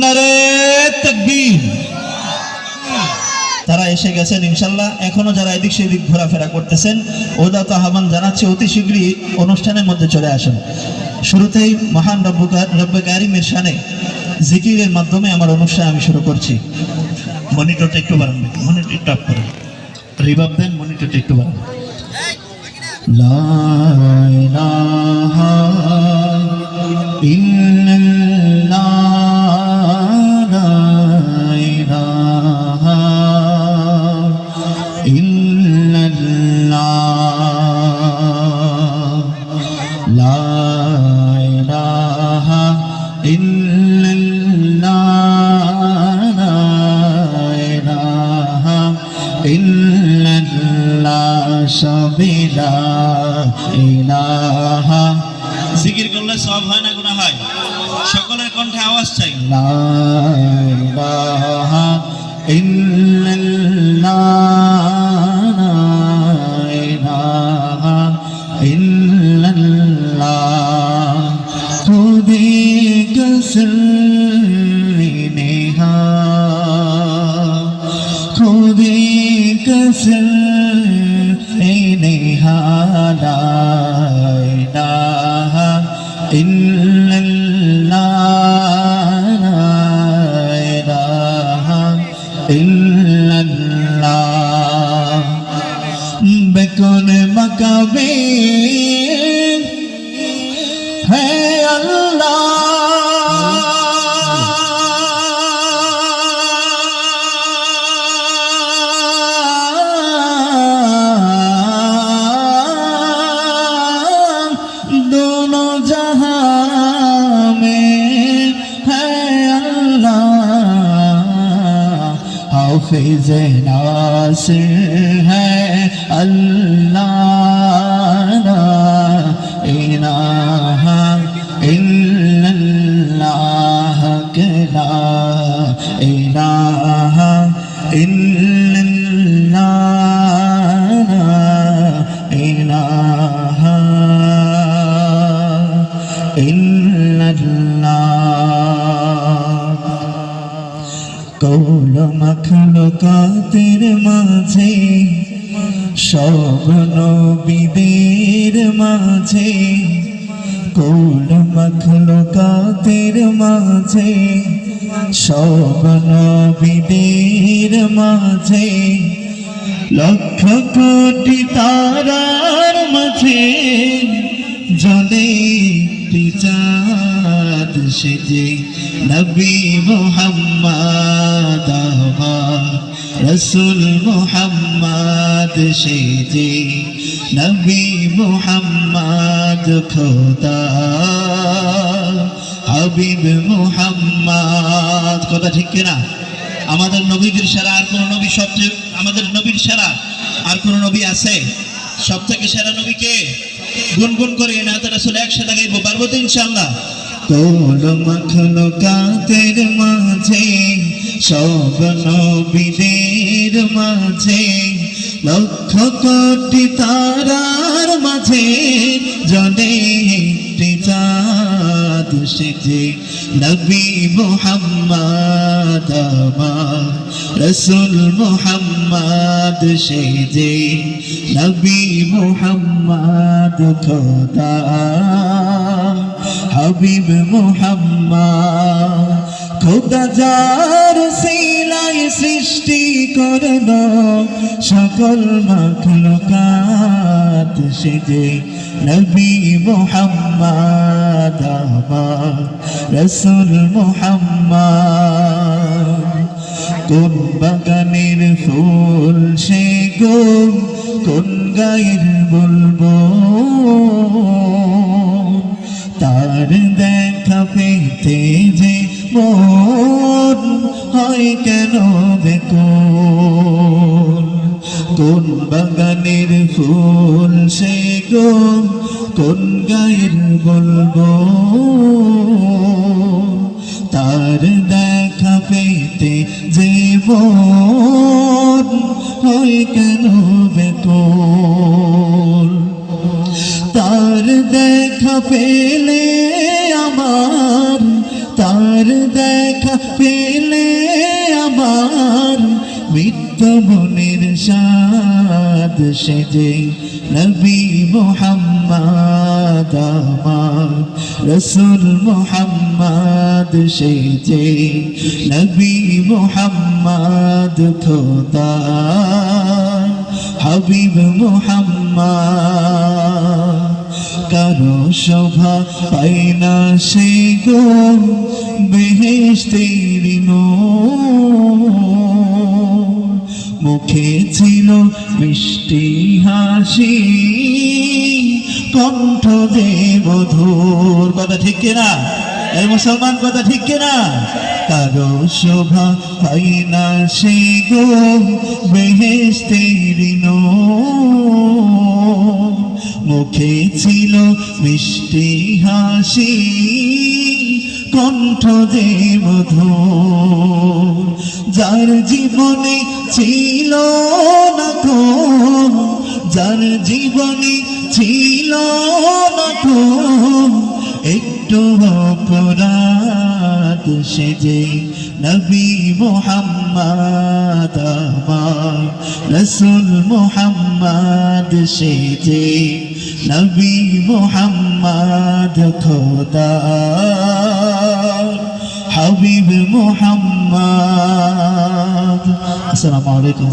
নারে তকবীর তারা এসে গেছেন ইনশাল্লাহ। এখনও যারা এদিক সেদিক ঘোরাফেরা করতেছেন ওদা তো আহ্বান জানাচ্ছে, অতি শীঘ্রই অনুষ্ঠানের মধ্যে চলে আসেন। শুরুতেই মহান রব্বকার রব্বে কারিমের শানে জিকিরের মাধ্যমে আমার অনুষ্ঠান আমি শুরু করছি। মনিটরটা একটু বাড়ান মনিটর আপ করেন। রিভাব দেন, মনিটরটা একটু বাড়ান। জিকির করলে সব হয় না গুনাহ হয় সকলের কণ্ঠে আওয়াজ চাই। লা ইলাহা ইল্লাল্লাহ খুদি কসর নেহা লা ইলাহা ইল্লাল্লাহ লা ইলাহা ইল্লাল্লাহ বেকন মকাবে হে حافظ ناصر ہے اللہ لا إله إلا الله لا إله إلا الله قول مخلوقاتের মাঝে সব নবীদের মাঝে কৌল মখলুকাতের মাঝে, সব নবীদের মাঝে, লক্ষ কোটি তারার মাঝে, জলে চাঁদ সেজে নবী মোহাম্মদ রসুল মোহাম্মদ সেজে নবী মোহাম্মদ খোদা। হাবিব মোহাম্মদ, কথা ঠিক কিনা? আমাদের নবীদের সেরা আর কোন নবী সবচেয়ে, আমাদের নবীর সেরা আর কোন নবী আছে? সব থেকে সেরা নবী কে? গুনগুন করে না তারা আসলে একসাথে গাইবো, পারব তো ইনশাল্লাহ কোল মাখলো কাতের মাঝে, সব নবীদের মাঝে, লক্ষ কোটি তারার মাঝে জনে একটি চাঁদ সেজে, নবী মোহাম্মদ রসুল মোহাম্মদ সেজে, নবী মোহাম্মদ খোদা হাবিব মোহাম্মদ, খোদা যার সিলাই সৃষ্টি করল, সকল মখলুকাত সেজে নবী মোহাম্মদ আমার রসুল মোহাম্মদ। কোন বাগানের ফুল সে গো, কোন গায়ের বলব হয় কেন বেকুল? কোন বাগানের ফুল সে গো? কোন গায়ের বলব? তার দেখা পেতে যে হয় কেন বেকুল? তার দেখা পেলে আমার, তার দেখা পেলে মনের সেজে নবী মোহাম্মদ আমার রসুল মোহাম্মদ সেজে নবী মোহাম্মদ খোদা হাবিব মোহাম্মদ কারও শোভা পাই না সে গো বেহেস্তের মুখে ছিল মিষ্টি হাসি। কণ্ঠ দেবধূর কথা ঠিক কিনা? এই মুসলমান, কথা ঠিক কিনা? কারও শোভা পাই না সে গো বেহেস্তের মুখে ছিল মিষ্টি হাসি। কণ্ঠ দেবধূ যার জীবনে ছিল না তো যার জীবনে ছিল না তো একটু অপরাধ যে নবী মোহাম্মদ রসুল মোহাম্মদ সেজে নবী মোহাম্মদ খোদা। হাবিব মোহাম্মদ। আসসালামু আলাইকুম।